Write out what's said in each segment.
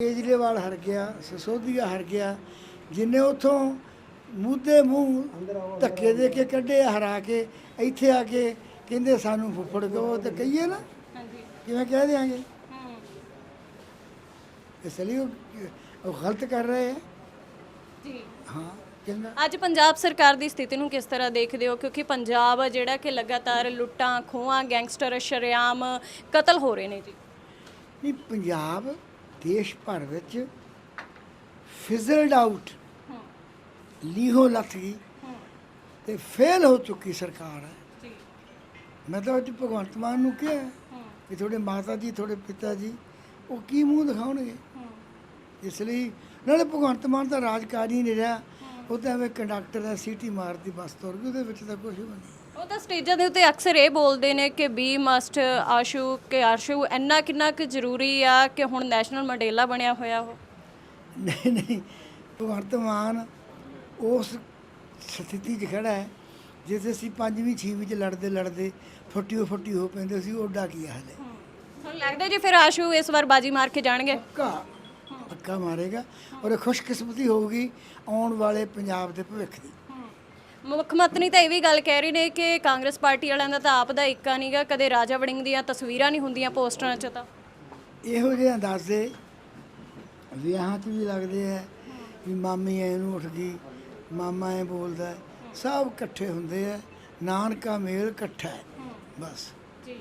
ਕੇਜਰੀਵਾਲ ਹਰ ਗਿਆ ਸਸੋਦੀਆ ਹਰ ਗਿਆ ਜਿਨੇ ਉਥੋਂ ਮੂਧੇ ਮੂੰਹ ਧੱਕੇ ਦੇ ਕੇ ਕੱਢੇ ਹਰਾ ਕੇ ਇੱਥੇ ਆ ਕੇ ਕਹਿੰਦੇ ਸਾਨੂੰ ਫੁੱਫੜ ਕਹੋ ਤੇ ਕਹੀਏ ਨਾ ਹਾਂਜੀ। ਕਿਵੇਂ ਕਹਿ ਦਿਆਂਗੇ? ਹੂੰ। ਇਸ ਲਈ ਉਹ ਗਲਤ ਕਰ ਰਹੇ ਹੈ ਜੀ। ਹਾਂ ਅੱਜ ਪੰਜਾਬ ਸਰਕਾਰ ਦੀ ਸਥਿਤੀ ਨੂੰ ਕਿਸ ਤਰ੍ਹਾਂ ਦੇਖਦੇ ਹੋ? ਕਿਉਂਕਿ ਪੰਜਾਬ ਜਿਹੜਾ ਕਿ ਲਗਾਤਾਰ ਲੁੱਟਾਂ ਖੋਹਾਂ ਗੈਂਗਸਟਰ ਸ਼ਰੇਆਮ ਕਤਲ ਹੋ ਰਹੇ ਨੇ ਜੀ। ਨਹੀਂ ਪੰਜਾਬ ਦੇਸ਼ ਭਰ ਵਿੱਚ ਫਿਜ਼ਲਡ ਆਊਟ ਲੀਹੋ ਲੱਥ ਗਈ ਤੇ ਫੇਲ ਹੋ ਚੁੱਕੀ ਸਰਕਾਰ। ਹੈ ਜੀ। ਮੈਂ ਤਾਂ ਅੱਜ ਭਗਵੰਤ ਮਾਨ ਨੂੰ ਕਿਹਾ ਕਿ ਤੁਹਾਡੇ ਮਾਤਾ ਜੀ ਤੁਹਾਡੇ ਪਿਤਾ ਜੀ ਉਹ ਕੀ ਮੂੰਹ ਦਿਖਾਉਣਗੇ? ਇਸ ਲਈ ਨਾਲੇ ਭਗਵੰਤ ਮਾਨ ਤਾਂ ਰਾਜਕਾਰੀ ਨਹੀਂ ਰਿਹਾ। ਉਹ ਤਾਂ ਐਵੇਂ ਕੰਡਕਟਰ ਹੈ ਸੀਟੀ ਮਾਰਦੀ ਬੱਸ ਤੁਰ ਗਈ ਉਹਦੇ ਵਿੱਚ ਤਾਂ ਕੁਝ ਵੀ ਨਹੀਂ। ਉਹ ਤਾਂ ਸਟੇਜਾਂ ਦੇ ਉੱਤੇ ਅਕਸਰ ਇਹ ਬੋਲਦੇ ਨੇ ਕਿ ਬੀ ਮਸਟ ਆਸ਼ੂ ਕਿ ਆਸ਼ੂ ਇੰਨਾ ਕਿੰਨਾ ਕੁ ਜ਼ਰੂਰੀ ਆ ਕਿ ਹੁਣ ਨੈਸ਼ਨਲ ਮੰਡੇਲਾ ਬਣਿਆ ਹੋਇਆ ਉਹ। ਨਹੀਂ ਨਹੀਂ ਭਗਵੰਤ ਮਾਨ ਉਸ ਸਥਿਤੀ 'ਚ ਖੜਾ ਹੈ ਜਿਸ ਅਸੀਂ ਪੰਜਵੀਂ ਛੇਵੀਂ 'ਚ ਲੜਦੇ ਲੜਦੇ ਫੁੱਟੀ ਫੁੱਟੀ ਹੋ ਪੈਂਦੇ ਸੀ ਉਹ ਕੀ ਹਾਲ। ਹੈ। ਤੁਹਾਨੂੰ ਲੱਗਦਾ ਜੀ ਫਿਰ ਆਸ਼ੂ ਇਸ ਵਾਰ ਬਾਜੀ ਮਾਰ ਕੇ ਜਾਣਗੇ? ਪੱਕਾ ਪੱਕਾ ਮਾਰੇਗਾ ਔਰ ਇਹ ਖੁਸ਼ਕਿਸਮਤੀ ਹੋਊਗੀ ਆਉਣ ਵਾਲੇ ਪੰਜਾਬ ਦੇ ਭਵਿੱਖ ਦੀ। ਮੁੱਖ ਮੰਤਰੀ ਤਾਂ ਇਹ ਵੀ ਗੱਲ ਕਹਿ ਰਹੇ ਨੇ ਕਿ ਕਾਂਗਰਸ ਪਾਰਟੀ ਵਾਲਿਆਂ ਦਾ ਤਾਂ ਆਪ ਦਾ ਇੱਕਾ ਨਹੀਂਗਾ ਕਦੇ ਰਾਜਾ ਵੜਿੰਗ ਦੀਆਂ ਤਸਵੀਰਾਂ ਨਹੀਂ ਹੁੰਦੀਆਂ ਪੋਸਟਰਾਂ 'ਚ ਤਾਂ। ਇਹੋ ਜਿਹੇ ਅੰਦਾਜ਼ੇ ਵਿਆਹਾਂ 'ਚ ਵੀ ਲੱਗਦੇ ਆ ਵੀ ਮਾਮੀ ਐ ਨੂੰ ਉੱਠ ਗਈ ਮਾਮਾ ਐ ਬੋਲਦਾ। ਸਭ ਇਕੱਠੇ ਹੁੰਦੇ ਆ ਨਾਨਕਾ ਮੇਲ ਇਕੱਠਾ ਹੈ ਬਸ। ਜੀ।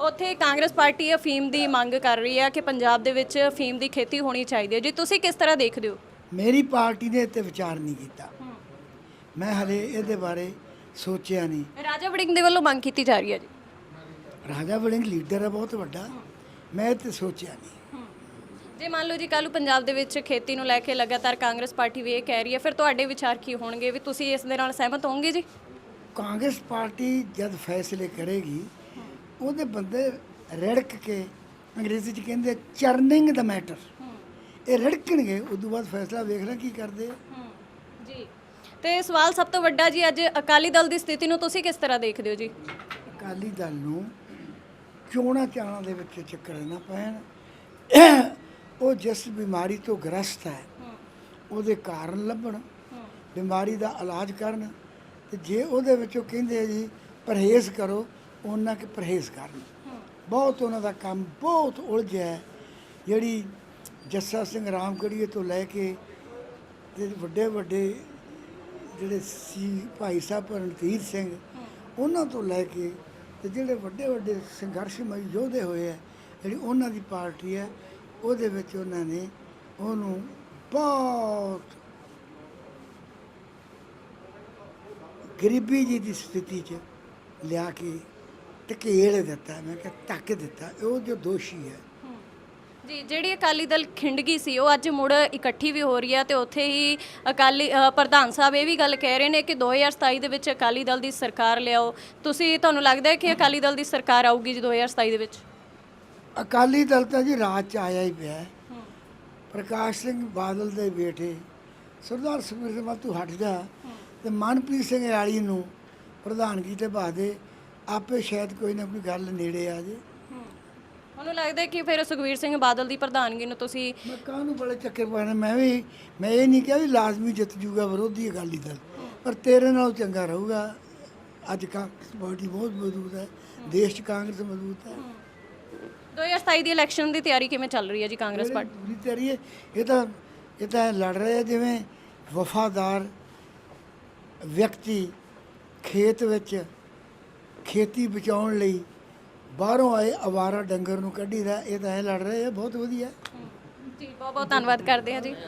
ਉੱਥੇ ਕਾਂਗਰਸ ਪਾਰਟੀ ਅਫੀਮ ਦੀ ਮੰਗ ਕਰ ਰਹੀ ਹੈ ਕਿ ਪੰਜਾਬ ਦੇ ਵਿੱਚ ਅਫੀਮ ਦੀ ਖੇਤੀ ਹੋਣੀ ਚਾਹੀਦੀ ਹੈ। ਜੀ ਤੁਸੀਂ ਕਿਸ ਤਰ੍ਹਾਂ ਦੇਖਦੇ ਹੋ? ਮੇਰੀ ਪਾਰਟੀ ਨੇ ਇੱਥੇ ਵਿਚਾਰ ਨਹੀਂ ਕੀਤਾ। ਮੈਂ ਹਲੇ ਇਹਦੇ ਬਾਰੇ ਸੋਚਿਆ ਨਹੀਂ। ਰਾਜਾ ਵੜਿੰਗ ਦੇ ਵੱਲੋਂ ਮੰਗ ਕੀਤੀ ਜਾ ਰਹੀ ਹੈ ਜੀ। ਰਾਜਾ ਵੜਿੰਗ ਲੀਡਰ ਹੈ ਬਹੁਤ ਵੱਡਾ। ਮੈਂ ਤੇ ਸੋਚਿਆ ਨਹੀਂ। ਜੇ ਮੰਨ ਲਓ ਜੀ ਕੱਲ੍ਹ ਨੂੰ ਪੰਜਾਬ ਦੇ ਵਿੱਚ ਖੇਤੀ ਨੂੰ ਲੈ ਕੇ ਲਗਾਤਾਰ ਕਾਂਗਰਸ ਪਾਰਟੀ ਵੀ ਇਹ ਕਹਿ ਰਹੀ ਹੈ ਫਿਰ ਤੁਹਾਡੇ ਵਿਚਾਰ ਕੀ ਹੋਣਗੇ ਵੀ ਤੁਸੀਂ ਇਸ ਦੇ ਨਾਲ ਸਹਿਮਤ ਹੋਵੋਗੇ ਜੀ? ਕਾਂਗਰਸ ਪਾਰਟੀ ਜਦ ਫੈਸਲੇ ਕਰੇਗੀ ਉਹਦੇ ਬੰਦੇ ਰੜਕ ਕੇ ਅੰਗਰੇਜ਼ੀ ਚ ਕਹਿੰਦੇ ਚਰਨਿੰਗ ਦਾ ਮੈਟਰ। ਇਹ ਰੜਕਣਗੇ ਉਦੋਂ ਬਾਅਦ ਫੈਸਲਾ ਵੇਖਣਾ ਕੀ ਕਰਦੇ ਆ। ਜੀ। ਤੇ ਸਵਾਲ ਸਭ ਤੋਂ ਵੱਡਾ ਜੀ, ਅੱਜ ਅਕਾਲੀ ਦਲ ਦੀ ਸਥਿਤੀ ਨੂੰ ਤੁਸੀਂ ਕਿਸ ਤਰ੍ਹਾਂ ਦੇਖਦੇ ਹੋ ਜੀ? ਅਕਾਲੀ ਦਲ ਨੂੰ ਚੋਣਾਂ ਚਾਣਾਂ ਦੇ ਵਿੱਚ ਚੱਕਰ ਨਾ ਪੈਣ। ਉਹ ਜਿਸ ਬਿਮਾਰੀ ਤੋਂ ਗ੍ਰਸਤ ਹੈ, ਉਹਦੇ ਕਾਰਨ ਲੱਭਣ, ਬਿਮਾਰੀ ਦਾ ਇਲਾਜ ਕਰਨ ਤੇ ਜੇ ਉਹਦੇ ਵਿੱਚੋਂ ਕਹਿੰਦੇ ਆ ਜੀ, ਪਰਹੇਜ਼ ਕਰੋ, ਉਹਨਾਂ ਕਿ ਪਰਹੇਜ਼ ਕਰਨ। ਬਹੁਤ ਉਹਨਾਂ ਦਾ ਕੰਮ ਬਹੁਤ ਉਲਝਿਆ ਜਿਹੜੀ ਜੱਸਾ ਸਿੰਘ ਰਾਮਗੜੀਏ ਤੋਂ ਲੈ ਕੇ ਤੇ ਵੱਡੇ ਵੱਡੇ ਜਿਹੜੇ ਸੀ ਭਾਈ ਸਾਹਿਬ ਰਣਧੀਰ ਸਿੰਘ, ਉਹਨਾਂ ਤੋਂ ਲੈ ਕੇ ਤੇ ਜਿਹੜੇ ਵੱਡੇ ਵੱਡੇ ਸੰਘਰਸ਼ਮਈ ਯੋਧੇ ਹੋਏ ਆ, ਜਿਹੜੀ ਉਹਨਾਂ ਦੀ ਪਾਰਟੀ ਹੈ, ਉਹਦੇ ਵਿੱਚ ਉਹਨਾਂ ਨੇ ਉਹਨੂੰ ਬਹੁਤ ਗਰੀਬੀ ਜੀ ਦੀ ਸਥਿਤੀ 'ਚ ਲਿਆ ਕੇ ਧਕੇਲ ਦਿੱਤਾ, ਮੈਂ ਕਿਹਾ ਧੱਕ ਦਿੱਤਾ, ਉਹ ਜੋ ਦੋਸ਼ੀ ਹੈ ਜੀ ਜਿਹੜੀ ਅਕਾਲੀ ਦਲ ਖਿੰਡ ਗਈ ਸੀ ਉਹ ਅੱਜ ਮੁੜ ਇਕੱਠੀ ਵੀ ਹੋ ਰਹੀ ਹੈ ਤੇ ਉੱਥੇ ਹੀ ਅਕਾਲੀ ਅ, ਪ੍ਰਧਾਨ ਸਾਹਿਬ ਇਹ ਵੀ ਗੱਲ ਕਹਿ ਰਹੇ ਨੇ ਕਿ 2027 ਦੇ ਵਿੱਚ ਅਕਾਲੀ ਦਲ ਦੀ ਸਰਕਾਰ ਲਿਆਓ। ਤੁਸੀਂ ਤੁਹਾਨੂੰ ਲੱਗਦਾ ਹੈ ਕਿ ਅਕਾਲੀ ਦਲ ਦੀ ਸਰਕਾਰ ਆਊਗੀ ਜੀ 2027 ਦੇ ਵਿੱਚ? ਅਕਾਲੀ ਦਲ ਤਾਂ ਜੀ ਰਾਜ 'ਚ ਆਇਆ ਹੀ ਪਿਆ। ਹੈ। ਪ੍ਰਕਾਸ਼ ਸਿੰਘ ਬਾਦਲ ਦੇ ਬੇਟੇ ਸਰਦਾਰ ਸੁਖਬੀਰ ਸਿੰਘ ਬਾਦਲ ਤੂੰ ਜਾ ਤੇ ਮਨਪ੍ਰੀਤ ਸਿੰਘ ਆਲੀ ਨੂੰ ਪ੍ਰਧਾਨਗੀ ਤੇ ਬਾ ਦੇ। ਆਪੇ ਸ਼ਾਇਦ ਕੋਈ ਨਾ ਕੋਈ ਗੱਲ ਨੇੜੇ ਆ ਜੇ। ਤੁਹਾਨੂੰ ਲੱਗਦਾ ਹੈ ਕਿ ਫਿਰ ਸੁਖਵੀਰ ਸਿੰਘ ਬਾਦਲ ਦੀ ਪ੍ਰਧਾਨਗੀ ਨੂੰ ਤੁਸੀਂ ਮੈਂ ਕਾਹਨੂੰ ਬੜੇ ਚੱਕਰ ਪਾਣੇ ਮੈਂ ਵੀ ਮੈਂ ਇਹ ਨਹੀਂ ਕਿਹਾ ਵੀ ਲਾਜ਼ਮੀ ਜਿੱਤ ਜੂਗਾ ਵਿਰੋਧੀ ਅਕਾਲੀ ਦਲ ਪਰ ਤੇਰੇ ਨਾਲ ਚੰਗਾ ਰਹੂਗਾ। ਅੱਜ ਕਾਂਗਰਸ ਪਾਰਟੀ ਬਹੁਤ ਮਜ਼ਬੂਤ ਹੈ ਦੇਸ਼ 'ਚ ਕਾਂਗਰਸ ਮਜ਼ਬੂਤ ਹੈ। 2027 ਦੀ ਇਲੈਕਸ਼ਨ ਦੀ ਤਿਆਰੀ ਕਿਵੇਂ ਚੱਲ ਰਹੀ ਹੈ ਜੀ ਕਾਂਗਰਸ ਪਾਰਟੀ? ਪੂਰੀ ਤਿਆਰੀ ਹੈ। ਇਹ ਤਾਂ ਇਹ ਤਾਂ ਲੜ ਰਹੇ ਆ ਜਿਵੇਂ ਵਫਾਦਾਰ ਵਿਅਕਤੀ ਖੇਤ ਵਿੱਚ ਖੇਤੀ ਬਚਾਉਣ ਲਈ ਬਾਹਰੋਂ ਆਏ, ਅਵਾਰਾ ਡੰਗਰ ਨੂੰ ਕੱਢੀਦਾ ਇਹ ਤਾਂ ਐਂ ਲੜ ਰਹੇ ਆ, ਬਹੁਤ ਵਧੀਆ। ਜੀ ਬਹੁਤ ਬਹੁਤ ਧੰਨਵਾਦ ਕਰਦੇ ਹਾਂ ਜੀ।